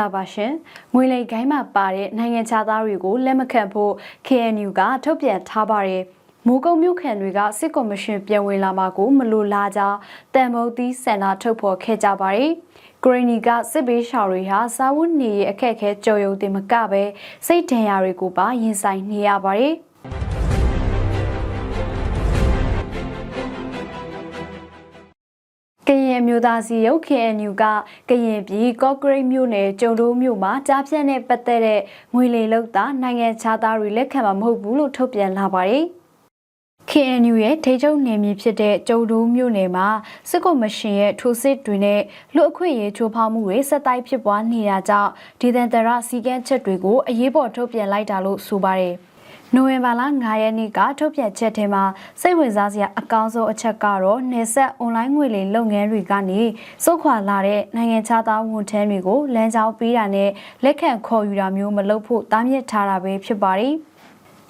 မင်္ဂလာပါရှင်။ငွေလိမ်ဂိုင်းမှာပါတဲ့နိုင်ငံခြားသားတွေကိုလက်မခံဖို့ KNU ကထုတ်ပြန်ထားပါတယ်။မိုးကုံမြို့ခံတွေကစစ်ကော်မရှင်ပြန်ဝင်လာမှာကိုမလိုလားကြောင်းတန်မုတ်သီးစန္ဒထုတ်ဖော်ခဲ့ကြပါတယ်။ဂရနီကစစ်ဘေးရှောင်တွေဟာစာဝတ်နေရအခက်အခဲကြော်ရုံတင်မကပဲစိတ်ဒဏ်ရာတွေကိုပါရင်ဆိုင်နေရပါတယ်။ မျိုးသားစီရုပ် KNU ကကရင်ပြည်ကော့ဂရိတ်မြို့နယ်ကျုံတိုးမြို့မှာကြားပြန့်နဲ့ပတ်သက်တဲ့ငွေလေလောက်တာနိုင်ငံခြားသားတွေလက်ခံမှာမဟုတ်ဘူးလို့ထုတ်ပြန်လာပါတယ်။ KNU ရဲ့ထိချုပ်နယ်မြေဖြစ်တဲ့ကျုံတိုးမြို့နယ်မှာစစ်ကော်မရှင်ရဲ့ထိုးစစ်တွေနဲ့လူအခွင့်အရေးချိုးဖောက်မှုတွေဆက်တိုက်ဖြစ်ပွားနေတာကြောင့်ဒေသန္တရစီကန်းချက်တွေကိုအရေးပေါ်ထုတ်ပြန်လိုက်တာလို့ဆိုပါတယ်။ နိုဝင်ဘာလ9ရက်နေ့ကထုတ်ပြန်ချက်ထဲမှာစိတ်ဝင်စားစရာအကောင်းဆုံးအချက်ကတော့နေဆက်အွန်လိုင်းငွေလိမ်လုပ်ငန်းတွေကနေစုခွာလာတဲ့နိုင်ငံခြားသားဝန်ထမ်းတွေကိုလမ်းကြောင်းပေးတာနဲ့လက်ခံခေါ်ယူတာမျိုးမလုပ်ဖို့တားမြစ်ထားတာပဲဖြစ်ပါတယ်။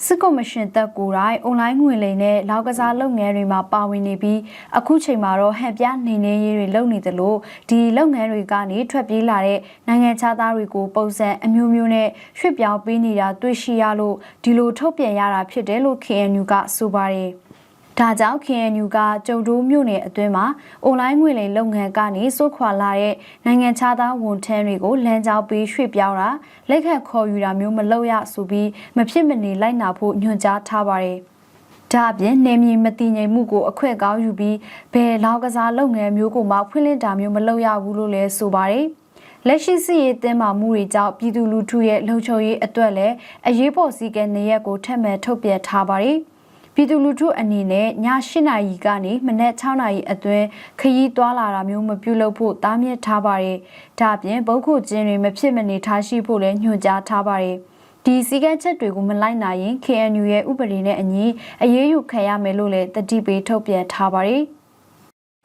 စစ်ကော်မရှင်တပ်ကိုယ်တိုင်အွန်လိုင်းငွေလိမ်နဲ့လောက်ကစားလုပ်ငန်းတွေမှာပါဝင်နေပြီးအခုချိန်မှာတော့ဟန်ပြနေနေရေးတွေလုပ်နေသလိုဒီလုပ်ငန်းတွေကနေထွက်ပြေးလာတဲ့နိုင်ငံခြားသားတွေကိုပုံစံအမျိုးမျိုးနဲ့ရွှေ့ပြောင်းပေးနေတာတွေ့ရှိရလို့ဒီလိုထုတ်ပြန်ရတာဖြစ်တယ်လို့ KNU ကဆိုပါတယ်။ ဒါကြောင့် KNU ကကျုံတိုးမြို့နယ်အတွင်းမှာအွန်လိုင်းငွေလိမ်လုပ်ငန်းကနေစိုးခွာလာတဲ့နိုင်ငံခြားသားဝန်ထမ်းတွေကိုလမ်းကြောင်းပေးရွှေ့ပြောင်းတာလက်ခတ်ခေါ်ယူတာမျိုးမလုပ်ရဆိုပြီးမဖြစ်မနေလိုက်နာဖို့ညွှန်ကြားထားပါတယ်။ဒါအပြင်နေမြေမတည်ငြိမ်မှုကိုအခွင့်ကောင်းယူပြီးဘယ်လောက်ကစားလုပ်ငန်းမျိုးကိုမှဖွင့်လှစ်တာမျိုးမလုပ်ရဘူးလို့လည်းဆိုပါတယ်။လက်ရှိစီရေးတင်းမာမှုတွေကြောင့်ပြည်သူလူထုရဲ့လုံခြုံရေးအတွက်လည်းအရေးပေါ်စည်းကမ်းနေရက်ကိုထပ်မံထုတ်ပြန်ထားပါတယ်။ ပြည်သူလူထုအနေနဲ့ည8နာရီကနေမနက်6နာရီအတွင်းခရီးသွားလာတာမျိုးမပြုလုပ်ဖို့တားမြစ်ထားပါတယ်။ဒါအပြင်ဗုတ်ခုကျင်းတွေမဖြစ်မနေထားရှိဖို့လည်းညွှန်ကြားထားပါတယ်။ဒီစည်းကမ်းချက်တွေကိုမလိုက်နိုင်ရင် KNU ရဲ့ဥပဒေနဲ့အညီအရေးယူခံရမယ်လို့လည်းတတိပေးထုတ်ပြန်ထားပါတယ်။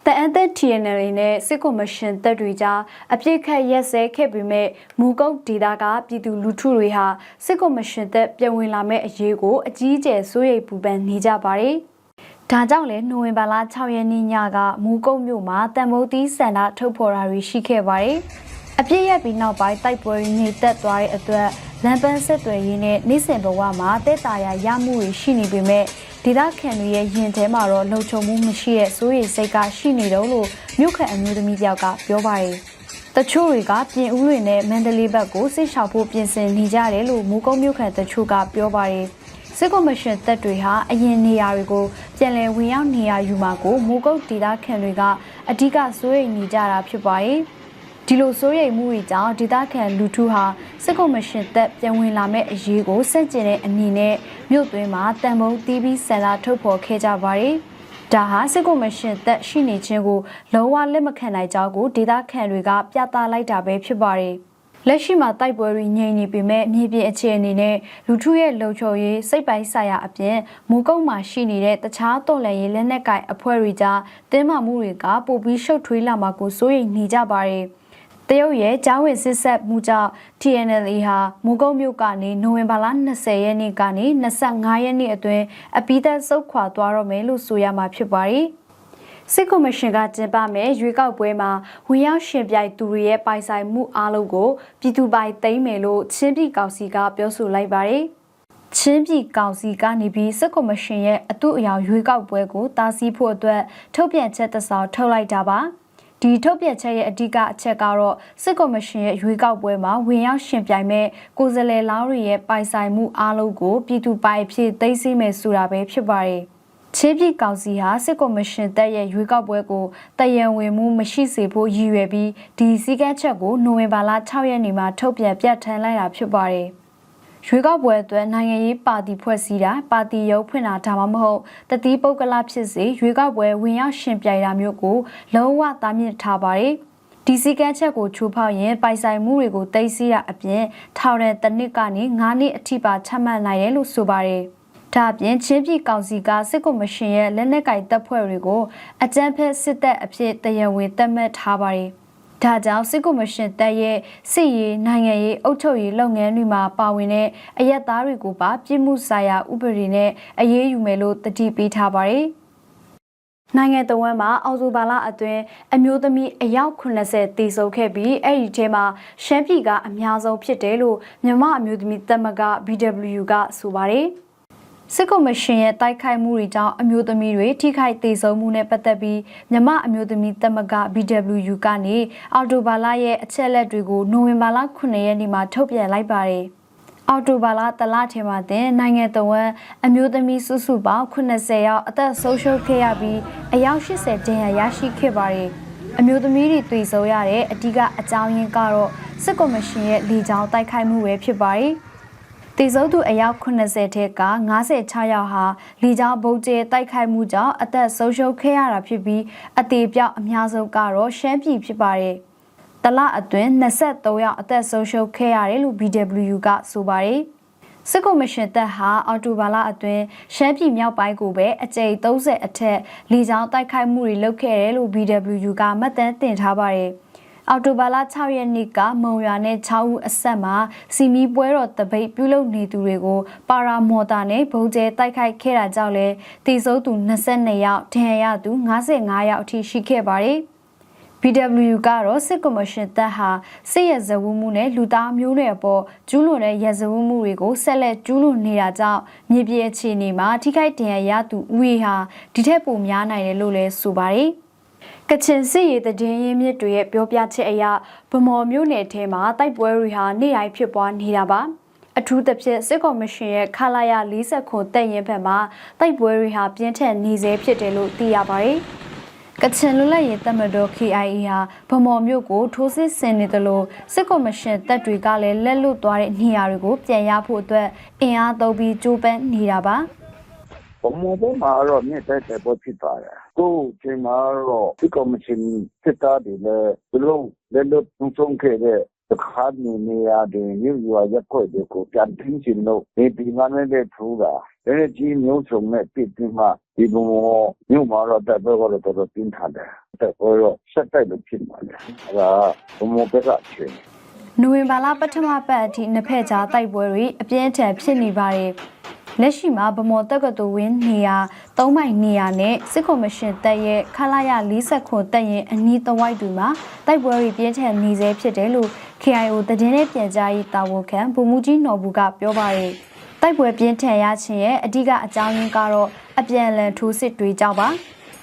တအန်သက် TNL နဲ့စစ်ကော်မရှင်တပ်တွေကြားအပြစ်ခတ်ရက်စဲခဲ့ပေမဲ့မူကုတ်ဒေတာကပြည်သူလူထုတွေဟာစစ်ကော်မရှင်တပ်ပြန်ဝင်လာမဲ့အရေးကိုအကြီးအကျယ်စိုးရိမ်ပူပန်နေကြပါတယ်။ဒါကြောင့်လဲနိုဝင်ဘာလ6ရက်နေ့ညကမူကုတ်မြို့မှာတန်မိုးတီးစန္ဒထုတ်ဖော်တာတွေရှိခဲ့ပါတယ်။အပြစ်ရက်ပြီးနောက်ပိုင်းတိုက်ပွဲတွေနေတက်သွားတဲ့အတွက်လမ်းပန်းဆက်သွယ်ရေးနဲ့နေ့စဉ်ဘဝမှာတက်တာရရမှုတွေရှိနေပေမဲ့ ဒေသခံတွေရဲ့ရင်ထဲမှာတော့လုံခြုံမှုမရှိတဲ့စိုးရိမ်စိတ်ကရှိနေတော့လို့မြို့ခံအမျိုးသမီးတယောက်ကပြောပါတယ်။တချို့တွေကပြင်ဦးတွေနဲ့မန္တလေးဘက်ကိုစစ်ရှောင်ဖို့ပြင်ဆင်နေကြတယ်လို့မူကုန်းမြို့ခံတချို့ကပြောပါတယ်။စစ်ကော်မရှင်တပ်တွေဟာအရင်နေရာတွေကိုပြန်လည်ဝင်ရောက်နေရာယူမှာကိုမူကုတ်ဒေသခံတွေကအဓိကစိုးရိမ်နေကြတာဖြစ်ပါတယ်။ ဒီလိုစိုးရိမ်မှုတွေကြောင့်ဒေသခံလူထုဟာစစ်ကော်မရှင်တပ်ပြန်ဝင်လာမဲ့အရေးကိုစန့်ကျင်တဲ့အနေနဲ့မြို့သွင်းမှာတန်ပုံးတီးပြီးဆန္ဒထုတ်ဖော်ခဲ့ကြပါတယ်။ဒါဟာစစ်ကော်မရှင်တပ်ရှိနေခြင်းကိုလုံးဝလက်မခံနိုင်ကြောင်းကိုဒေသခံတွေကပြသလိုက်တာပဲဖြစ်ပါတယ်။လက်ရှိမှာတိုက်ပွဲတွေငြိမ်နေပေမဲ့မြေပြင်အခြေအနေနဲ့လူထုရဲ့လုံခြုံရေးစိတ်ပိုင်းဆိုင်ရာအပြင်မူကုတ်မှာရှိနေတဲ့တခြားတော်လှန်ရေးလက်နက်ကိုင်အဖွဲ့တွေကြားတင်းမာမှုတွေကပိုပြီးရှုပ်ထွေးလာမှာကိုစိုးရိမ်နေကြပါတယ်။ တရုတ်ရဲ့ကြားဝင်စစ်ဆက်မှုကြောင့် TNLA ဟာမူကုတ်မြို့ကနေနိုဝင်ဘာလ20ရက်နေ့ကနေ25ရက်နေ့အတွင်းအပိသက်စုတ်ခွာသွားတော့မယ်လို့ဆိုရမှာဖြစ်ပါတယ်။စစ်ကော်မရှင်ကကျင်းပမဲ့ရွေးကောက်ပွဲမှာဝင်ရောက်ရှင်ပြိုင်သူတွေရဲ့ပိုင်ဆိုင်မှုအားလုံးကိုပြည်သူပိုင်သိမ်းမယ်လို့ချင်းပြည်ကောင်စီကပြောဆိုလိုက်ပါတယ်။ချင်းပြည်ကောင်စီကနေပြီးစစ်ကော်မရှင်ရဲ့အတူအယောင်ရွေးကောက်ပွဲကိုတားဆီးဖို့အတွက်ထုတ်ပြန်ချက်တစောင်းထုတ်လိုက်တာပါ။ ဒီထုတ်ပြန်ချက်ရဲ့အဓိကအချက်ကတော့စစ်ကော်မရှင်ရဲ့ရွေးကောက်ပွဲမှာဝင်ရောက်ရှင်ပြိုင်မဲ့ကိုယ်စားလှယ်လောင်းတွေရဲ့ပိုင်ဆိုင်မှုအားလုံးကိုပြည်သူပိုင်အဖြစ်သိသိမယ်ဆိုတာပဲဖြစ်ပါတယ်။ချင်းပြည်ကောင်စီဟာစစ်ကော်မရှင်တပ်ရဲ့ရွေးကောက်ပွဲကိုတယံဝင်မှုမရှိစေဖို့ရည်ရွယ်ပြီးဒီစည်းကမ်းချက်ကိုနိုဝင်ဘာလ6ရက်နေ့မှာထုတ်ပြန်ပြဋ္ဌာန်းလိုက်တာဖြစ်ပါတယ်။ ရွေးကောက်ပွဲအတွက်နိုင်ငံရေးပါတီဖွဲ့စည်းတာပါတီရုံးဖွင့်တာဒါမှမဟုတ်တတိပုဂ္ဂလဖြစ်စေရွေးကောက်ပွဲဝင်ရောက်ရှင်ပြိုင်တာမျိုးကိုလုံးဝတားမြစ်ထားပါတယ်ဒီစည်းကမ်းချက်ကိုချိုးဖောက်ရင်ပိုင်ဆိုင်မှုတွေကိုတိတ်ဆီးတာအပြင်ထောင်တဲ့တနစ်ကနေ9နှစ်အထိပါချမှတ်နိုင်တယ်လို့ဆိုပါတယ်ဒါအပြင်ချင်းပြည်ကောင်စီကစစ်ကော်မရှင်ရဲ့လက်နက်ကိုင်တပ်ဖွဲ့တွေကိုအကြမ်းဖက်စစ်တပ်အဖြစ်တရားဝင်သတ်မှတ်ထားပါတယ်။ ဒါကြောင့်စစ်ကော်မရှင်တပ်ရဲ့စစ်ရေးနိုင်ငံရေးအုပ်ချုပ်ရေးလုပ်ငန်းတွေမှာပါဝင်တဲ့အရက်သားတွေကိုပါပြည်မှုဆိုင်ရာဥပဒေနဲ့အရေးယူမယ်လို့တတိပေးထားပါတယ်။နိုင်ငံတော်ဝန်မှာအော်တိုဘာလအတွင်းအမျိုးသမီးအယောက်80တည်ဆုံခဲ့ပြီးအဲ့ဒီထဲမှာရှမ်းပြည်ကအများဆုံးဖြစ်တယ်လို့မြန်မာအမျိုးသမီးတက်မက BW ကဆိုပါတယ် စစ်ကော်မရှင်ရဲ့တိုက်ခိုက်မှုတွေကြောင့်အမျိုးသမီးတွေထိခိုက်ဒေဆုံးမှုနဲ့ပတ်သက်ပြီးမြမအမျိုးသမီးတက်မက BW ကနေအော်တိုဘာလရဲ့အချက်လက်တွေကိုနိုဝင်ဘာလ9ရက်နေ့မှာထုတ်ပြန်လိုက်ပါတယ်။အော်တိုဘာလတလထဲမှာတင်နိုင်ငံတော်ဝန်အမျိုးသမီးစုစုပေါင်း80ယောက်အသက်ဆုံးရှုံးခဲ့ရပြီးအယောက်80ဒဏ်ရာရရှိခဲ့ပါတယ်။အမျိုးသမီးတွေတွေ့ဆုံရတဲ့အဓိကအကြောင်းရင်းကတော့စစ်ကော်မရှင်ရဲ့လေကြောင်းတိုက်ခိုက်မှုပဲဖြစ်ပါတယ်။ တည်ဆုံးသူအယောက်80ထက်က56ယောက်ဟာလေကြောင်းဗုံးကျဲတိုက်ခိုက်မှုကြောင့်အသက်ဆုံးရှုံးခဲ့ရတာဖြစ်ပြီးအသေးပြောက်အများဆုံးကတော့ရှမ်းပြည်ဖြစ်ပါတယ်။တလအတွင်း23ယောက်အသက်ဆုံးရှုံးခဲ့ရတယ်လို့ BW ကဆိုပါတယ်။စစ်ကော်မရှင်တပ်ဟာအော်တိုဘာလအတွင်းရှမ်းပြည်မြောက်ပိုင်းကိုပဲအကြိမ်30အထက်လေကြောင်းတိုက်ခိုက်မှုတွေလုပ်ခဲ့တယ်လို့ BW ကမှတ်တမ်းတင်ထားပါတယ်။ အော်တိုဘာလ6ရက်နေ့ကမုံရွာနဲ့6ဦးအဆက်မှာစီမီပွဲတော်တပိတ်ပြုလုပ်နေသူတွေကိုပါရာမော်တာနဲ့ဘုံကျဲတိုက်ခိုက်ခဲ့တာကြောင့်လဲတည်ဆုံးသူ22ယောက်ဒဏ်ရာရသူ55ယောက်အထိရှိခဲ့ပါတယ်။ BW ကတော့စစ်ကော်မရှင်တပ်ဟာစစ်ရဲဇဝမှုနဲ့လူသားမျိုးနွယ်အပေါ်ကျူးလွန်တဲ့ရဲဇဝမှုတွေကိုဆက်လက်ကျူးလွန်နေတာကြောင့်မြေပြင်အခြေအနေမှာထိခိုက်ဒဏ်ရာရသူဦးရေဟာဒီထက်ပိုများနိုင်တယ်လို့လည်းဆိုပါတယ်။ ကချင်စစ်ရေးတည်ရင်းမြစ်တွေရဲ့ပြောပြချက်အရဗမော်မြို့နယ်ထဲမှာတိုက်ပွဲတွေဟာနေ့တိုင်းဖြစ်ပွားနေတာပါအထူးသဖြင့်စစ်ကော်မရှင်ရဲ့ခလာရ40ခုတက်ရင်ဘက်မှာတိုက်ပွဲတွေဟာပြင်းထန်နေစေဖြစ်တယ်လို့သိရပါတယ်ကချင်လူလက်ရေးတပ်မတော် KIA ဟာဗမော်မြို့ကိုထိုးစစ်ဆင်နေတယ်လို့စစ်ကော်မရှင်တပ်တွေကလည်းလက်လွတ်သွားတဲ့နေရာတွေကိုပြန်ရဖို့အတွက်အင်အားသုံးပြီးကြိုးပမ်းနေတာပါ။ ဗမောဘက်မှာတော့မြင့်တက်တဲ့ပေါ်ဖြစ်ပါတယ်။ကိုချိန်မှာတော့ဒီကော်မရှင်စစ်သားတွေလည်းသူတို့လည်းလို့သုံးဆုံးခဲ့တဲ့တခါနေနေရတဲ့ရုပ်ရွာရက်ွက်တွေကိုပြန်ထင်းချင်လို့ဒီဒီမနဲ့တဲ့ထူတာတဲ့ကြီးမျိုးစုံနဲ့ပြည်ပြီးမှဒီဘုံမြို့မှာတော့တက်ပွဲကတော့တော်တော်ပြင်းထန်တယ်တက်ပွဲတော့ဆက်တိုက်လို့ဖြစ်ပါလေအဲဒါဘုံဘက်ကချင်းနိုဝင်ဘာလပထမပတ်အထိနှစ်ဖက်ကြားတိုက်ပွဲတွေအပြင်းထန်ဖြစ်နေပါတယ် လက်ရှိမှာဗမော်တက္ကသိုလ်ဝင်းနေရာ၃မိုင်နေရာနဲ့စစ်ကော်မရှင်တပ်ရဲ့ခလာရ40ခုတပ်ရင်အနီးတဝိုက်တွေမှာတိုက်ပွဲတွေပြင်းထန်နေစေဖြစ်တယ်လို့ KIO တည်င်းနဲ့ပြန်ကြားရေးတာဝန်ခံဗိုလ်မှူးကြီးနော်ဘူးကပြောပါတယ်တိုက်ပွဲပြင်းထန်ရခြင်းရဲ့အဓိကအကြောင်းရင်းကတော့အပြန်အလှန်ထိုးစစ်တွေကြောင့်ပါ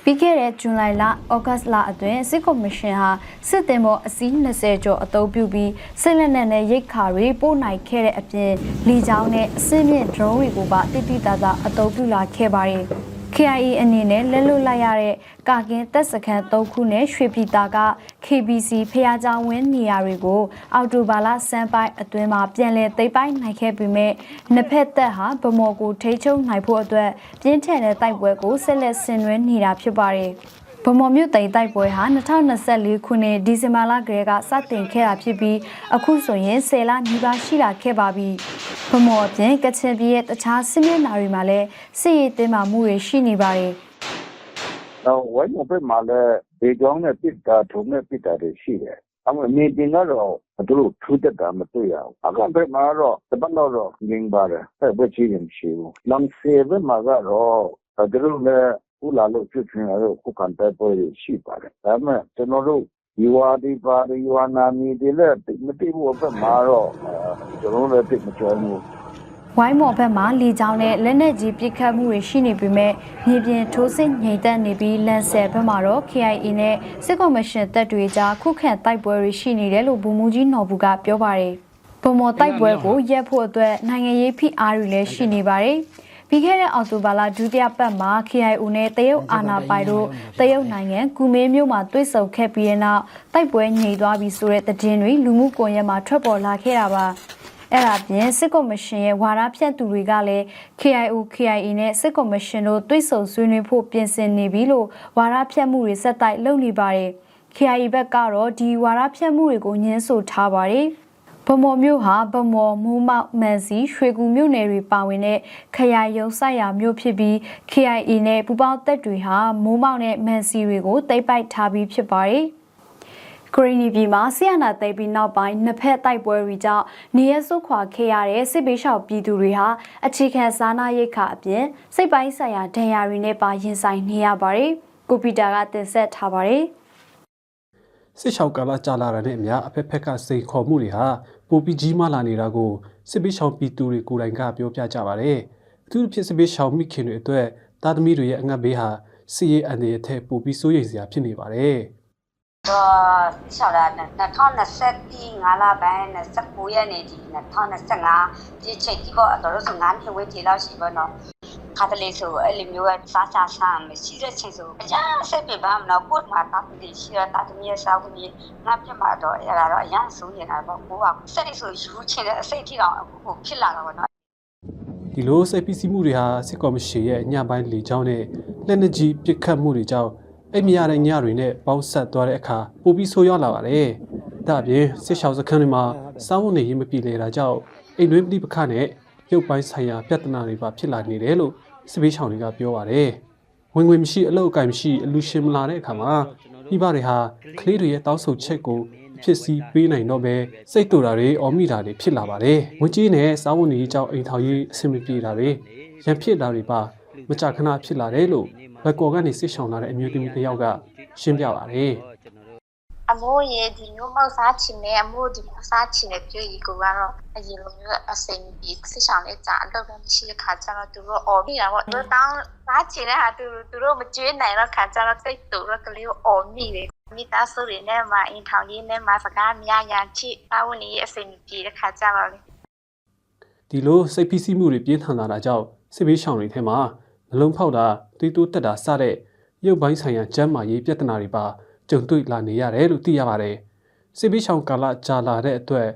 ပြီးခဲ့တဲ့ဇွန်လလဩဂတ်လအတွင်းစစ်ကော်မရှင်ဟာစစ်တင်မောအစီး20ကျော်အသုံးပြုပြီးစစ်လက်နက်နဲ့ရိတ်ခါတွေပို့နိုင်ခဲ့တဲ့အပြင်လီချောင်းနဲ့အစင်းမြင့် drone တွေကိုပါတိတိတသာအသုံးပြုလာခဲ့ပါတယ်။ KIA အနေနဲ့လက်လွတ်လိုက်ရတဲ့ကာကင်းတပ်စခန်း၃ခုနဲ့ရွှေပြည်သာက KBC ဖျားကြောင်ဝင်းနေရာတွေကို အော်တိုဘာလစမ်းပိုင်းအတွင်းမှာပြန်လည်သိမ်းပိုက်နိုင်ခဲ့ပေမဲ့နှစ်ဖက်တပ်ဟာဗမော်ကိုထိချုံနိုင်ဖို့အတွက်ပြင်းထန်တဲ့တိုက်ပွဲကိုဆက်လက်ဆင်နွှဲနေတာဖြစ်ပါတယ်။ ဗမော်မြို့တိန်တိုက်ပွဲဟာ2024ခုနှစ်ဒီဇင်ဘာလကတည်းကစတင်ခဲ့တာဖြစ်ပြီးအခုဆိုရင်10လနီးပါးရှိလာခဲ့ပါပြီ။ဗမော်အပြင်ကချင်ပြည်ရဲ့တခြားစစ်မျက်နှာတွေမှာလည်းစစ်ရေးတင်းမာမှုတွေရှိနေပါတယ်။တော့ဝိုင်းမပဲမှာလည်းဒီကြောင်းနဲ့ပစ်တာထုံနဲ့ပစ်တာတွေရှိတယ်။အမှမြေပြင်ကတော့သူတို့ထူးတက်တာမတွေ့ရဘူး။အခုဘက်မှာတော့တပတ်တော့ငင်းပါတယ်။အဲ့ဘက်ချင်းရှိဘူး။လမ်းစေဘက်မှာကတော့သူတို့လည်း ခုလာလို့ဖြစ်ချင်တော့ခုခံတိုက်ပွဲတွေရှိပါတယ်ဒါပေမဲ့ကျွန်တော်တို့ဒီဝါဒီပါဒီဝါနာမီတွေလည်းမတိဘူးအဖက်မှာတော့ကျွန်တော်လည်းတိတ်မကြောဘူးဝိုင်းမော်ဘက်မှာလီချောင်းနဲ့လက်နက်ကြီးပစ်ခတ်မှုတွေရှိနေပေမဲ့မြေပြင်ထိုးစစ်ငြိမ်သက်နေပြီးလန်ဆယ်ဘက်မှာတော့ KIA နဲ့စစ်ကော်မရှင်တပ်တွေကြားခုခံတိုက်ပွဲတွေရှိနေတယ်လို့ဗိုလ်မှူးကြီးနော်ဘူးကပြောပါတယ်။ဗမော်တိုက်ပွဲကိုရက်ဖို့အတွက်နိုင်ငံရေးဖိအားတွေလည်းရှိနေပါတယ်။ ပြီးခဲ့တဲ့အောက်တိုဘာလဒုတိယပတ်မှာ KIO နဲ့တရုတ်အာဏာပိုင်တို့တရုတ်နိုင်ငံကူမင်းမြို့မှာတွေ့ဆုံခဲ့ပြီးတဲ့နောက်တိုက်ပွဲညှိသွားပြီးဆိုတဲ့သတင်းတွေလူမှုကွန်ရက်မှာထွက်ပေါ်လာခဲ့တာပါအဲ့ဒါပြင်စစ်ကော်မရှင်ရဲ့ဝါဒဖြန့်သူတွေကလည်း KIO KIA နဲ့စစ်ကော်မရှင်တို့တွေ့ဆုံဆွေးနွေးဖို့ပြင်ဆင်နေပြီလို့ဝါဒဖြန့်မှုတွေစက်တိုက်လုပ်နေပါတယ် KIA ဘက်ကတော့ဒီဝါဒဖြန့်မှုတွေကိုညှင်းဆိုထားပါတယ်။ ဗမော်မြို့ဟာဗမော်မူးမောက်မန်စီရွှေကူမြို့နယ်တွေပါဝင်တဲ့ခရိုင်ရုံဆိုင်ရာမြို့ဖြစ်ပြီး KIA နဲ့ပူပေါင်းတပ်တွေဟာမိုးမောက်နဲ့မန်စီတွေကိုတိတ်ပိုက်ထားပြီးဖြစ်ပါတယ်။ဂရီနီပြည်မှာဆီယနာသိပ်ပြီးနောက်ပိုင်းနှစ်ဖက်တိုက်ပွဲတွေကြောင့်နေရဆုတ်ခွာခဲ့ရတဲ့စစ်ပေးရှောက်ပြည်သူတွေဟာအခြေခံစားနာရိတ်ခါအပြင်စိတ်ပိုင်းဆိုင်ရာဒဏ်ရာတွေနဲ့ပါရင်ဆိုင်နေရပါတယ်။ကိုပီတာကတင်ဆက်ထားပါတယ် စစ်ရှောင်းကာလကြာလာတာနဲ့အမျှအဖက်ဖက်ကစိန်ခေါ်မှုတွေဟာပိုပြီးကြီးမားလာနေတာကိုစစ်ပေးရှောင်းပြည်သူတွေကိုယ်တိုင်ကပြောပြကြပါတယ်။အထူးသဖြင့်စစ်ပေးရှောင်းမိခင်တွေအတွက်သားသမီးတွေရဲ့အငတ်ဘေးဟာစီရေးအန်ရဲ့အထက်ပိုပြီးစိုးရိမ်စရာဖြစ်နေပါတယ်။တော့ဆောက်တာ2025လပိုင်း29ရက်နေ့ဒီ2025ဒီချိန်ကြီးပေါ့တော့ဆို9နှစ်ဝန်းကျင်လောက်ရှိပါတော့ ခါတလေဆိုအဲ့လိုမျိုးကစားစားစားမရှိတဲ့ချိန်ဆိုအကြမ်းစိတ်ပြပါမလို့ကိုယ်မှာတာတည်ရှိရတာတမီးစားဝင်ငါပြတ်မှာတော့အဲ့ဒါတော့အရန်ဆုံးနေတာပေါ့ကိုကစက်ဆိုယူချင်တဲ့အစိတ်ထိတော့အခုဖြစ်လာတော့နော်ဒီလိုစိတ်ပီစီမှုတွေဟာစစ်ကော်မရှင်ရဲ့ညပိုင်းလေကြောင်းနဲ့လက်နက်ကြီးပစ်ခတ်မှုတွေကြောင့်အိမ်မရတဲ့ညတွေနဲ့ပေါင်းဆက်သွားတဲ့အခါပိုပြီးဆိုးရွားလာပါတယ်။ဒါအပြင်စစ်ရှောင်းစခန်းတွေမှာစောင်းဝင်နေရင်မပြေလည်တာကြောင့်အိမ်တွင်းပြိပခနဲ့ ရုပ်ပိုင်းဆိုင်ရာပြဿနာတွေပါဖြစ်လာနေတယ်လို့စစ်ပေးရှောင်းတွေကပြောပါတယ်။ဝင်ငွေမရှိအလုပ်အကင်မရှိအလူရှင်မလာတဲ့အခါမှာမိဘတွေဟာကလေးတွေရဲ့တောင်းဆိုချက်ကိုဖြစ်စီပေးနိုင်တော့ပဲစိတ်တူတာတွေအော်မိတာတွေဖြစ်လာပါတယ်။ငွေကြေးနဲ့စားဝတ်နေရေးကြောင့်အိမ်ထောင်ရေးအဆင်မပြေတာတွေရန်ဖြစ်တာတွေပါမကြာခဏဖြစ်လာတယ်လို့လက်ကော်ကနေစစ်ဆောင်လာတဲ့အမျိုးသမီးတစ်ယောက်ကရှင်းပြပါတယ် အမိုးရဲ့ဒီမျိုးမောက်စားချင်တယ်အမိုးဒီမျိုးစားချင်တယ်ပြောကြီးကိုကတော့အရင်လိုမျိုးအစိမ်ပြီးစစ်ဆောင်လေးကြာအလုပ်လည်းမရှိတဲ့ခါကျတော့သူတို့အော်မိတာပေါ့သူတို့တောင်းစားချင်တဲ့ဟာသူသူတို့မကျွေးနိုင်တော့ခါကျတော့စိတ်တူတော့ကလေးကိုအော်မိတယ်မိသားစုတွေနဲ့မှအင်ထောင်ကြီးနဲ့မှစကားများညာချစ်အဝန်ကြီးအစိမ်ပြေတဲ့ခါကျတော့လေဒီလိုစိတ်ဖိစီးမှုတွေပြင်းထန်လာတာကြောင့်စစ်ပေးရှောင်တွေထဲမှာနှလုံးဖောက်တာသွေးတိုးတက်တာစတဲ့ရုပ်ပိုင်းဆိုင်ရာကျန်းမာရေးပြဿနာတွေပါ ကြုံတွေ့လာနေရတယ်လို့သိရပါတယ်စစ်ပေးရှောင်ကာလကြာလာတဲ့အတွက်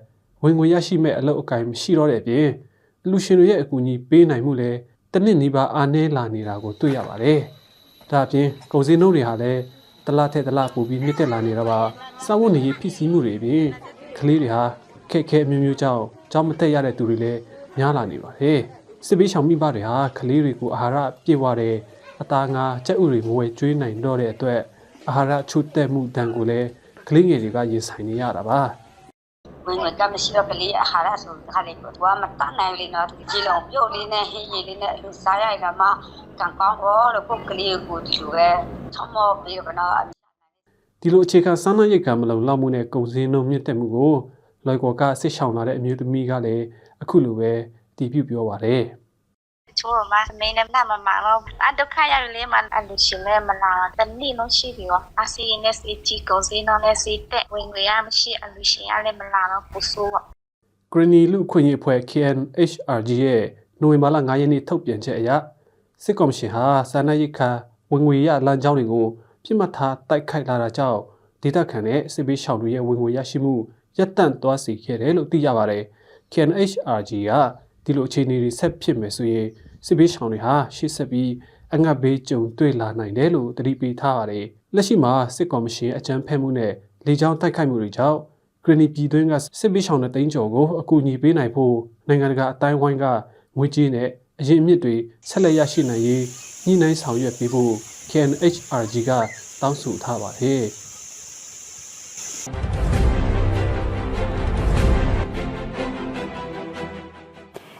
ဝင်ငွေရရှိမဲ့အလုပ်အကင်မရှိတော့တဲ့အပြင်အလူရှင်တွေရဲ့အကူအညီပေးနိုင်မှုလည်းတစ်နှစ်နီးပါးအားနည်းလာနေတာကိုတွေ့ရပါတယ်ဒါအပြင်ကုန်စည်နှုန်းတွေဟာလည်းတစ်လထက်တစ်လပိုပြီးမြင့်တက်လာနေတော့ပါစာဝတ်နေရေးဖြစ်စည်းမှုတွေအပြင်ကလေးတွေဟာခက်ခဲအမျိုးမျိုးကြောင့်ကြောင်းမတက်ရတဲ့သူတွေလည်းများလာနေပါတယ်စစ်ပေးရှောင်မိဘတွေဟာကလေးတွေကိုအာဟာရပြည့်ဝတဲ့အသားငါကြက်ဥတွေမဝယ်ကျွေးနိုင်တော့တဲ့အတွက် အာဟာရချို့တဲ့မှုတန်ကိုလည်းကလေးငယ်တွေကရင်ဆိုင်နေရတာပါဝင်ကမရှိတော့ကလေးအာဟာရဆိုခါလေးကိုသူကမတတ်နိုင်လေနော်ဒီကြီးလုံးပြုတ်လေးနဲ့ဟင်းရည်လေးနဲ့အလိုစားရရကမှကံကောင်းတော့လို့ပုတ်ကလေးကိုဒီလိုပဲချမောပြီးတော့နော်ဒီလိုအခြေခံစားနပ်ရိက္ခာမလုံလောက်မှုနဲ့ကုန်စည်နှုန်းမြင့်တက်မှုကိုလွယ်ကော်ကဆစ်ဆောင်လာတဲ့အမျိုးသမီးကလည်းအခုလိုပဲတည်ပြုပြောပါတယ် ချိုးတော့မမင်းနဲ့မမမတော့အဒုက္ခရတယ်လေမအလူရှင်လည်းမလာတနည်းလုံးရှိပြီရောအစီနဲ့စီချီကုန်စည်နော်နဲ့စီတက်ဝင်ငွေရမရှိအလူရှင်ရလည်းမလာတော့ပူဆိုးပေါ့ဂရနီလူအခွင့်အရေးအဖွဲ့ KNHRG ရဲ့နိုဝင်ဘာလ9ရက်နေ့ထုတ်ပြန်ချက်အရစစ်ကော်မရှင်ဟာစာနာရိတ်ခါဝင်ငွေရလမ်းကြောင်းတွေကိုပြစ်မှတ်ထားတိုက်ခိုက်လာတာကြောင့်ဒေသခံနဲ့စစ်ပေးရှောင်တွေရဲ့ဝင်ငွေရရှိမှုရပ်တန့်သွားစေခဲ့တယ်လို့သိရပါတယ် KNHRG ကဒီလိုအခြေအနေတွေဆက်ဖြစ်မယ်ဆိုရင် စစ်ပေးရှောင်တွေဟာရှေ့ဆက်ပြီးအငတ်ဘေးကြုံတွေ့လာနိုင်တယ်လို့သတိပေးထားပါတယ်လက်ရှိမှာစစ်ကော်မရှင်အကြမ်းဖက်မှုနဲ့လေကြောင်းတိုက်ခိုက်မှုတွေကြောင့်ဂရနီပြည်တွင်းကစစ်ပေးဆောင်တဲ့တိန်းကျော်ကိုအကူအညီပေးနိုင်ဖို့နိုင်ငံတကာအတိုင်းဝိုင်းကငွေကြေးနဲ့အရင်အမြစ်တွေဆက်လက်ရရှိနိုင်ရေးညှိနှိုင်းဆောင်ရွက်ပေးဖို့ KNHRG ကတောင်းဆိုထားပါတယ်။